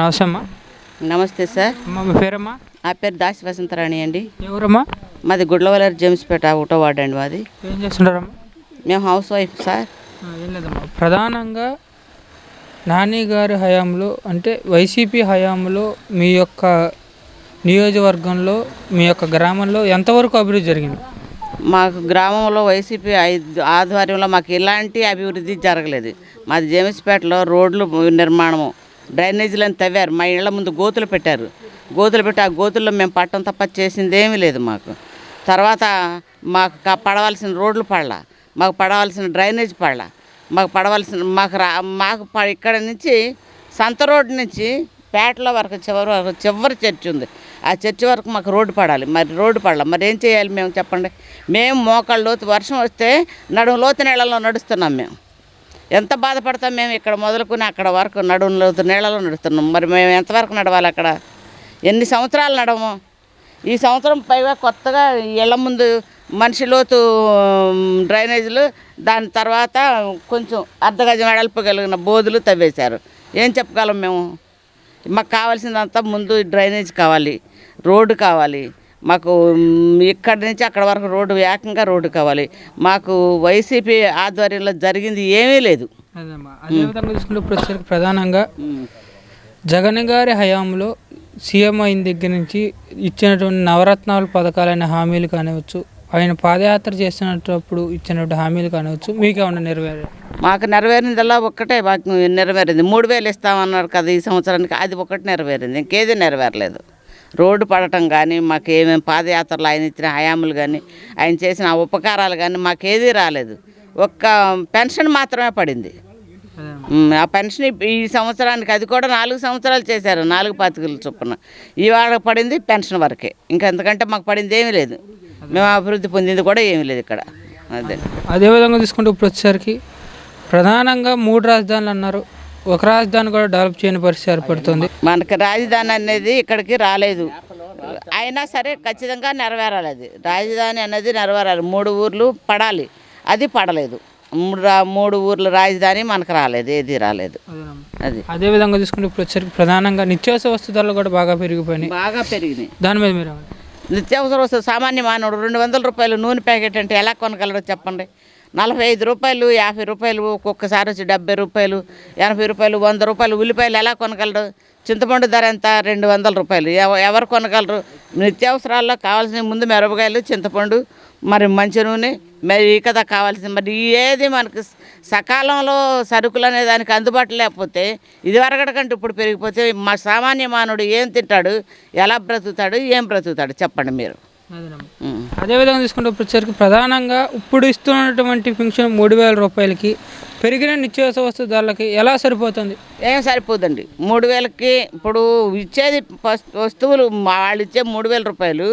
అవసరమ్మా నమస్తే సార్. అమ్మ మీ పేరమ్మా? నా పేరు దాసి వసంతరాణి అండి. ఎవరమ్మా? మాది గుడ్లవల్లారి జేమ్స్పేట ఒకటో వార్డు అండి మాది. ఏం చేస్తుంటారమ్మా? మేము హౌస్ వైఫ్ సార్. ఆ, ఏం లేదమ్మా. ప్రధానంగా నాని గారి హయాంలో అంటే వైసీపీ హయాంలో మీ యొక్క నియోజకవర్గంలో మీ యొక్క గ్రామంలో ఎంతవరకు అభివృద్ధి జరిగింది? మాకు గ్రామంలో వైసీపీ ఐదు ఆధ్వర్యంలో మాకు ఎలాంటి అభివృద్ధి జరగలేదు. మాది జేమ్స్పేటలో రోడ్లు నిర్మాణము. డ్రైనేజీలను తవ్వారు. మా ఇళ్ళ ముందు గోతులు పెట్టారు. గోతులు పెట్టి ఆ గోతుల్లో మేము పట్టం తప్ప చేసిందేమీ లేదు మాకు. తర్వాత మాకు పడవలసిన రోడ్లు పడలా. మాకు పడవలసిన డ్రైనేజ్ పడలా. మాకు పడవలసిన మాకు రా మాకు ప- ఇక్కడ నుంచి సంత రోడ్డు నుంచి పేటలో వరకు చివరి వరకు చివరి చర్చి ఉంది. ఆ చర్చి వరకు మాకు రోడ్డు పడాలి. మరి రోడ్డు పడాలి. మరి ఏం చేయాలి మేము చెప్పండి? మేము మోకాళ్ళ లోతు వర్షం వస్తే నడుము లోతు నీళ్ళలో నడుస్తున్నాం మేము. ఎంత బాధపడతాం మేము ఇక్కడ మొదలుకుని అక్కడ వరకు నడుము నీళ్ళలో నడుస్తున్నాం. మరి మేము ఎంతవరకు నడవాలి అక్కడ? ఎన్ని సంవత్సరాలు నడవము ఈ సంవత్సరం పైగా కొత్తగా ఇళ్ళ ముందు మనిషి లోతు డ్రైనేజీలు దాని తర్వాత కొంచెం అర్ధగజం వెడల్పగలిగిన బోధులు తవ్వేశారు. ఏం చెప్పగలం మేము? మాకు కావాల్సిందంతా ముందు డ్రైనేజ్ కావాలి రోడ్డు కావాలి మాకు ఇక్కడి నుంచి అక్కడ వరకు రోడ్డు ఏకంగా రోడ్డు కావాలి. మాకు వైసీపీ ఆధ్వర్యంలో జరిగింది ఏమీ లేదు. ప్రధానంగా జగన్ గారి హయాంలో సీఎం అయిన దగ్గర నుంచి ఇచ్చినటువంటి నవరత్నాలు పథకాలైన హామీలు కానివచ్చు ఆయన పాదయాత్ర చేస్తున్నప్పుడు ఇచ్చినటువంటి హామీలు కానివచ్చు మీకు ఏమన్నా నెరవేరే మాకు నెరవేరిందల్లా ఒక్కటే మాకు నెరవేరింది. మూడు వేలు ఇస్తామన్నారు కదా ఈ సంవత్సరానికి అది ఒకటి నెరవేరింది. ఇంకేది నెరవేరలేదు. రోడ్డు పడటం కానీ మాకు ఏమేమి పాదయాత్రలు ఆయన ఇచ్చిన హయాములు కానీ ఆయన చేసిన ఉపకారాలు కానీ మాకేదీ రాలేదు. ఒక్క పెన్షన్ మాత్రమే పడింది. ఆ పెన్షన్ ఈ సంవత్సరానికి అది కూడా నాలుగు సంవత్సరాలు చేశారు నాలుగు పాతికల చొప్పున. ఇవాళ పడింది పెన్షన్ వరకే. ఇంకా ఎందుకంటే మాకు పడింది ఏమీ లేదు. మేము అభివృద్ధి పొందింది కూడా ఏమీ లేదు ఇక్కడ. అదే. అదేవిధంగా తీసుకుంటే ఇప్పుడు వచ్చేసరికి ప్రధానంగా మూడు రాజధానులు అన్నారు. ఒక రాజధాని కూడా డెవలప్ చేయని పరిస్థితి ఏర్పడుతుంది. మనకి రాజధాని అనేది ఇక్కడికి రాలేదు. అయినా సరే ఖచ్చితంగా నెరవేరాలి అది రాజధాని అనేది నెరవేరాలి. మూడు ఊర్లు పడాలి. అది పడలేదు. మూడు ఊర్ల రాజధాని మనకు రాలేదు. ఏది రాలేదు. అది. అదేవిధంగా తీసుకుంటే ఇప్పుడు వచ్చేసరికి ప్రధానంగా నిత్యావసర వస్తు ధరలు కూడా బాగా పెరిగిపోయినాయి. బాగా పెరిగినాయి. దాని మీద మీరు? నిత్యావసర వస్తువు సామాన్య మానవుడు రెండు వందల రూపాయలు నూనె ప్యాకెట్ అంటే ఎలా కొనగలరో చెప్పండి. నలభై ఐదు రూపాయలు యాభై రూపాయలు ఒక్కొక్కసారి వచ్చి డెబ్బై రూపాయలు ఎనభై రూపాయలు వంద రూపాయలు ఉల్లిపాయలు ఎలా కొనగలరు? చింతపండు ధర ఎంత? రెండు వందల రూపాయలు. ఎవ- ఎవరు కొనగలరు? నిత్యావసరాల్లో కావాల్సిన ముందు మిరపకాయలు చింతపండు మరి మంచి నూనె మరి ఈ కదా కావాల్సింది మరి ఏది మనకు సకాలంలో సరుకులు అనే దానికి అందుబాటు లేకపోతే ఇది కంటే ఇప్పుడు పెరిగిపోతే మా సామాన్య మానవుడు ఏం తింటాడు? ఎలా బ్రతుకుతాడు? ఏం బ్రతుకుతాడు? చెప్పండి మీరు. అదేవిధంగా తీసుకుంటే వచ్చేసరికి ప్రధానంగా ఇప్పుడు ఇస్తున్నటువంటి పెన్షన్ మూడు వేల రూపాయలకి పెరిగిన నిత్యావసర వస్తు ధరలకి ఎలా సరిపోతుంది? ఏం సరిపోదండి. మూడు వేలకి ఇప్పుడు ఇచ్చేది వస్తువులు వాళ్ళు ఇచ్చే మూడు వేల రూపాయలు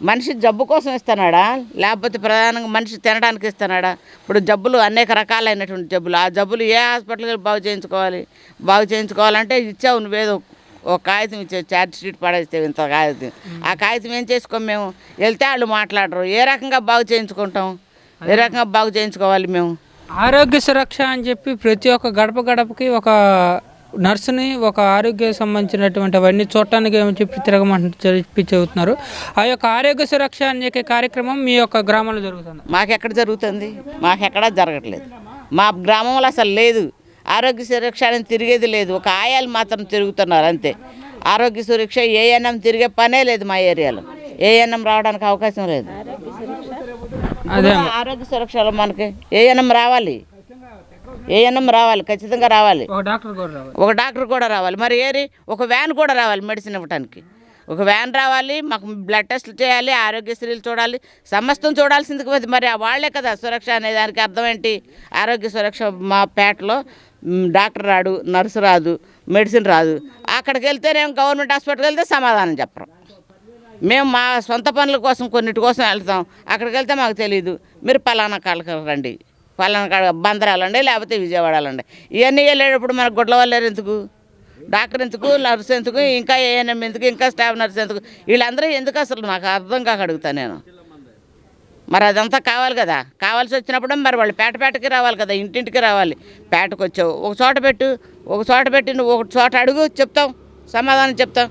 మనిషి జబ్బు కోసం ఇస్తున్నాడా లేకపోతే ప్రధానంగా మనిషి తినడానికి ఇస్తున్నాడా ఇప్పుడు జబ్బులు అనేక రకాలైనటువంటి జబ్బులు. ఆ జబ్బులు ఏ హాస్పిటల్కి బాగు చేయించుకోవాలి? బాగు చేయించుకోవాలంటే ఇచ్చావు నువ్వేదో ఒక కాగితం ఇచ్చావు ఛార్జ్ షీట్ పడేస్తే ఇంత కాగితం. ఆ కాగితం ఏం చేసుకోం మేము? వెళ్తే వాళ్ళు మాట్లాడరు. ఏ రకంగా బాగు చేయించుకుంటాం? ఏ రకంగా బాగు చేయించుకోవాలి మేము? ఆరోగ్య సురక్ష అని చెప్పి ప్రతి ఒక్క గడప గడపకి ఒక నర్సుని ఒక ఆరోగ్య సంబంధించినటువంటి అవన్నీ చూడటానికి ఏమని చెప్పి తిరగమంటు చెప్పి చెబుతున్నారు. ఆ యొక్క ఆరోగ్య సురక్ష అనే కార్యక్రమం మీ యొక్క గ్రామంలో జరుగుతుంది. మాకెక్కడ జరుగుతుంది? మాకెక్కడా జరగట్లేదు. మా గ్రామంలో అసలు లేదు. ఆరోగ్య సురక్ష అని తిరిగేది లేదు. ఒక ఆయాలు మాత్రం తిరుగుతున్నారు అంతే. ఆరోగ్య సురక్ష ఏఎన్ఎం తిరిగే పనే లేదు మా ఏరియాలో. ఏఎన్ఎం రావడానికి అవకాశం లేదు. అదే. ఆరోగ్య సురక్షలో మనకి ఏఎన్ఎం రావాలి. ఏఎన్ఎం రావాలి ఖచ్చితంగా రావాలి. ఒక డాక్టర్ కూడా రావాలి. మరి ఏరి ఒక వ్యాన్ కూడా రావాలి మెడిసిన్ ఇవ్వడానికి ఒక వ్యాన్ రావాలి మాకు బ్లడ్ టెస్ట్లు చేయాలి ఆరోగ్యశ్రీలు చూడాలి సమస్తం చూడాల్సింది మరి వాళ్ళే కదా సురక్ష అనే దానికి అర్థం ఏంటి? ఆరోగ్య సురక్ష మా పేటలో డాక్టర్ రాడు నర్సు రాదు మెడిసిన్ రాదు. అక్కడికి వెళ్తేనేం గవర్నమెంట్ హాస్పిటల్కి వెళ్తే సమాధానం చెప్పరు. మేము మా సొంత పనుల కోసం కొన్నిటి కోసం వెళ్తాం. అక్కడికి వెళ్తే మాకు తెలియదు మీరు పలానా కాళ్ళకి రండి. పలానా కాడ బందరాలండి లేకపోతే విజయవాడలండి ఇవన్నీ వెళ్ళేటప్పుడు మనకు గుడ్ల వాళ్ళారు ఎందుకు? డాక్టర్ ఎందుకు? నర్స్ ఎందుకు? ఇంకా ఏఎన్ఎం ఎందుకు? ఇంకా స్టాఫ్ నర్స్ ఎందుకు? వీళ్ళందరూ ఎందుకు అసలు నాకు అర్థం కాక అడుగుతా నేను. మరి అదంతా కావాలి కదా. కావాల్సి వచ్చినప్పుడు మరి వాళ్ళు పేట పేటకి రావాలి కదా ఇంటింటికి రావాలి. పేటకు వచ్చావు ఒక చోట పెట్టు ఒక చోట పెట్టి నువ్వు ఒక చోట అడుగు చెప్తాం. సమాధానం చెప్తాం.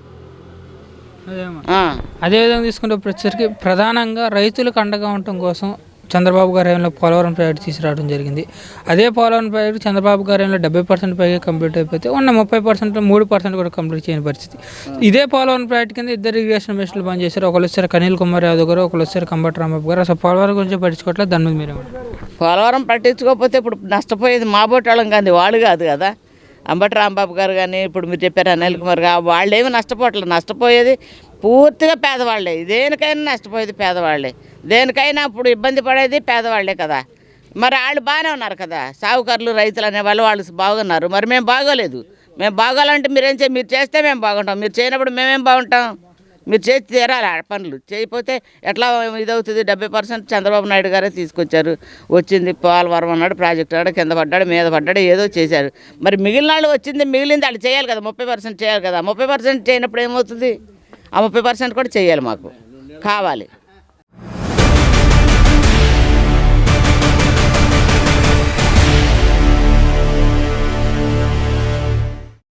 అదేవిధంగా తీసుకుంటే వచ్చేసరికి ప్రధానంగా రైతులకు అండగా ఉండటం కోసం చంద్రబాబు గారి పోలవరం ప్రాజెక్టు తీసుకురావడం జరిగింది. అదే పోలవరం ప్రాజెక్టు చంద్రబాబు గారి డెబ్బై పర్సెంట్ పైగా కంప్లీట్ అయిపోతే ఉన్న ముప్పై పర్సెంట్ మూడు పర్సెంట్ కూడా కంప్లీట్ చేయని పరిస్థితి. ఇదే పోలవరం ప్రాజెక్టు కింద ఇద్దరు ఇరిగేషన్ మిషన్లు బంద్ చేశారు ఒకళ్ళు వచ్చారు కనీల్ కుమార్ యాదవ్ గారు ఒకళ్ళు వచ్చారు కంబటి రాంబాబు గారు. అసలు పోలవరం గురించి పట్టించుకోవట్లేదు దాని మీద మీరే పోలవరం పట్టించుకోకపోతే ఇప్పుడు నష్టపోయేది మాబోటాళం కానీ వాళ్ళు కాదు కదా. అంబటి రాంబాబు గారు కానీ ఇప్పుడు మీరు చెప్పారు అనిల్ కుమార్ గారు వాళ్ళు ఏమి నష్టపోవట్లేదు నష్టపోయేది పూర్తిగా పేదవాళ్ళే. దేనికైనా నష్టపోయేది పేదవాళ్ళే. దేనికైనా ఇప్పుడు ఇబ్బంది పడేది పేదవాళ్ళే కదా. మరి వాళ్ళు బాగానే ఉన్నారు కదా. సాగుకారులు రైతులు అనేవాళ్ళు వాళ్ళు బాగున్నారు. మరి మేము బాగోలేదు. మేము బాగోాలంటే మీరేం చే మీరు చేస్తే మేము బాగుంటాం. మీరు చేయనప్పుడు మేమేం బాగుంటాం? మీరు చేసి తీరాలి ఆ పనులు. చేయకపోతే ఎట్లా ఇదవుతుంది? డెబ్బై పర్సెంట్ చంద్రబాబు నాయుడు గారే తీసుకొచ్చారు. వచ్చింది పోలవరం అన్నాడు ప్రాజెక్ట్ అన్నాడు కింద పడ్డాడు మీద పడ్డాడు ఏదో చేశారు. మరి మిగిలిన వాళ్ళు వచ్చింది మిగిలింది వాళ్ళు చేయాలి కదా. ముప్పై పర్సెంట్ చేయాలి కదా. ముప్పై పర్సెంట్ చేయనప్పుడు ఏమవుతుంది? ఆ ముప్పై పర్సెంట్ కూడా చేయాలి మాకు. కావాలి.